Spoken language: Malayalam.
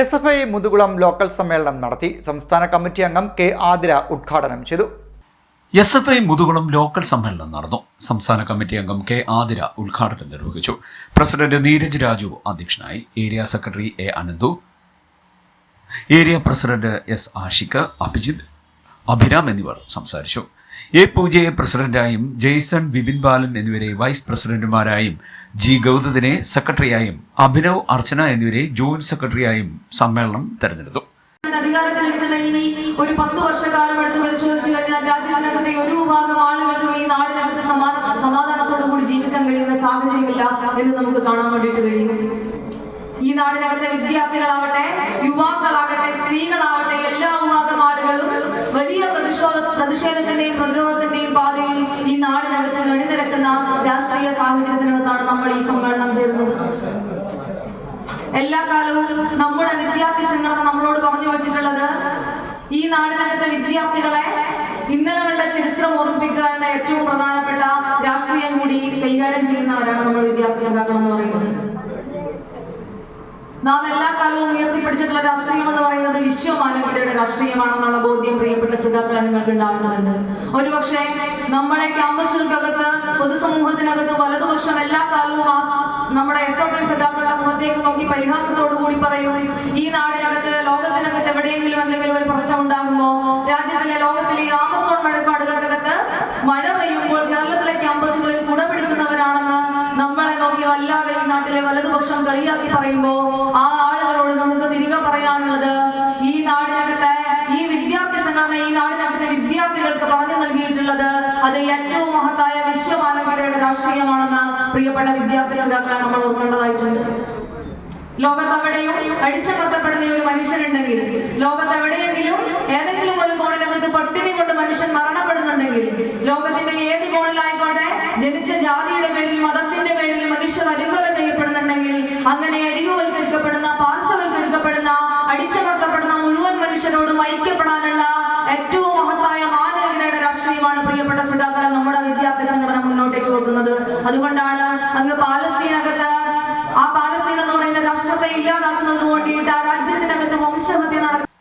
S F I Muthukulam local സമ്മേളനം നടത്തി സംസ്ഥാന കമ്മിറ്റി അംഗം കെ ആതിര ഉദ്ഘാടനം ചെയ്തു. S F I Muthukulam local സമ്മേളനം നടന്നു. സംസ്ഥാന കമ്മിറ്റി അംഗം കെ ആതിര ഉദ്ഘാടനം നിർവഹിച്ചു. പ്രസിഡന്റ് നീരജ് രാജു അധ്യക്ഷനായി. Area secretary A Ananthu. Area president S Ashiq Abhijith Abhiram എന്നിവർ സംസാരിച്ചു. എ പൂജയെ പ്രസിഡന്റായും ജെയ്സൺ ബിപിൻ ബാലൻ എന്നിവരെ വൈസ് പ്രസിഡന്റുമാരായും ജി ഗൗതത്തിനെ സെക്രട്ടറിയായും അഭിനവ് അർച്ചന എന്നിവരെ ജോയിന്റ് സെക്രട്ടറിയായും സമ്മേളനം തെരഞ്ഞെടുത്തു. അധികാരത്തിലിരിക്കുന്ന ഈ ഒരു പത്ത് വർഷക്കാലം എടുത്ത് പരിശോധിച്ചു കഴിഞ്ഞാൽ രാജ്യത്തിനകത്തെ ഒരു വിഭാഗം ആളുകൾക്കും ഈ നാടിനകത്ത് സമാധാന സമാധാനത്തോടു കൂടി ജീവിക്കാൻ കഴിയുന്ന സാഹചര്യമില്ല എന്ന് നമുക്ക് കാണാൻ വേണ്ടിയിട്ട് കഴിയും. ഈ നാടിനകത്തെ വിദ്യാർത്ഥികളാവട്ടെ യുവാക്കളാകട്ടെ സ്ത്രീകളാവട്ടെ എല്ലാ വിഭാഗം അണിനിരക്കുന്ന രാഷ്ട്രീയ സാഹചര്യത്തിനകത്താണ് നമ്മൾ ഈ സമ്മേളനം ചേരുന്നത്. എല്ലാ കാലവും നമ്മുടെ വിദ്യാർത്ഥി സംഘടന നമ്മളോട് പറഞ്ഞു വച്ചിട്ടുള്ളത് ഈ നാടിനകത്തെ വിദ്യാർത്ഥികളെ ഇന്നലകളുടെ ചരിത്രം ഓർമ്മിപ്പിക്കുക എന്ന ഏറ്റവും പ്രധാനപ്പെട്ട രാഷ്ട്രീയം കൂടി കൈകാര്യം ചെയ്യുന്നവരാണ് നമ്മൾ വിദ്യാർത്ഥി സംഘടന എന്ന് പറയുന്നത്. നാം എല്ലാ കാലവും ഉയർത്തിപ്പിടിച്ചിട്ടുള്ള രാഷ്ട്രീയം എന്ന് പറയുന്നത് വിശ്വമാനവികതയുടെ രാഷ്ട്രീയമാണെന്നുള്ള ബോധ്യം പ്രിയപ്പെട്ട സഖാക്കളെ നിങ്ങൾക്ക് ഉണ്ടാവേണ്ടതുണ്ട് ഒരുപക്ഷെ നമ്മളെ പൊതുസമൂഹത്തിനകത്ത് വലതുപക്ഷം എല്ലാ കാലവും നമ്മുടെ എസ് എഫ് ഐ സഖാക്കളുടെ മുഖത്തേക്ക് നോക്കി പരിഹാസത്തോടു കൂടി പറയും ഈ നാടിനകത്ത് ലോകത്തിനകത്ത് എവിടെയെങ്കിലും എന്തെങ്കിലും ഒരു പ്രശ്നം ഉണ്ടാകുമോ? രാജ്യത്തിലെ ലോകത്തിലെ ആമസോൺ മഴക്കാടുകൾക്കകത്ത് മഴ പെയ്യുമ്പോൾ കേരളത്തിലെ ക്യാമ്പസുകളിൽ കുടപിടിക്കുന്നവരാണെന്ന് നമ്മളെ നോക്കി വല്ലാതെ ഈ നാട്ടിലെ വലതുപക്ഷം കളിയാക്കി പറയുമ്പോ ആ ആളുകളോട് നമുക്ക് തിരികെ പറയാനുള്ളത് ഈ നാടിനകത്തെ ഈ വിദ്യാർത്ഥി സംഘടന ഈ നാടിനകത്തെ വിദ്യാർത്ഥികൾക്ക് പറഞ്ഞു നൽകിയിട്ടുള്ളത് അത് ഏറ്റവും മഹത്തായ വിശ്വമാനവികതയുടെ രാഷ്ട്രീയമാണെന്ന് പ്രിയപ്പെട്ട വിദ്യാർത്ഥി സഖാക്കളെ നമ്മൾ ഓർക്കേണ്ടതായിട്ടുണ്ട്. ലോകത്തെവിടെയും അടിച്ചമർത്തപ്പെടുന്ന ഒരു മനുഷ്യനുണ്ടെങ്കിൽ ലോകത്തെവിടെയെങ്കിലും ഏതെങ്കിലും ഒരു കോണിനകത്ത് പട്ടിണി കൊണ്ട് മനുഷ്യൻ മരണപ്പെടുന്നുണ്ടെങ്കിൽ ലോകത്തിന്റെ ഏത് കോണിലായിക്കോട്ടെ ജനിച്ച ജാതിയുടെ അതുകൊണ്ടാണ് അങ്ങ് പാലസ്തീനകത്ത് ആ പാലസ്തീൻ എന്ന് പറയുന്ന രാഷ്ട്രത്തെ ഇല്ലാതാക്കുന്നതിന് വേണ്ടിയിട്ട് ആ രാജ്യത്തിനകത്ത് വംശഹത്യ നടക്കുന്ന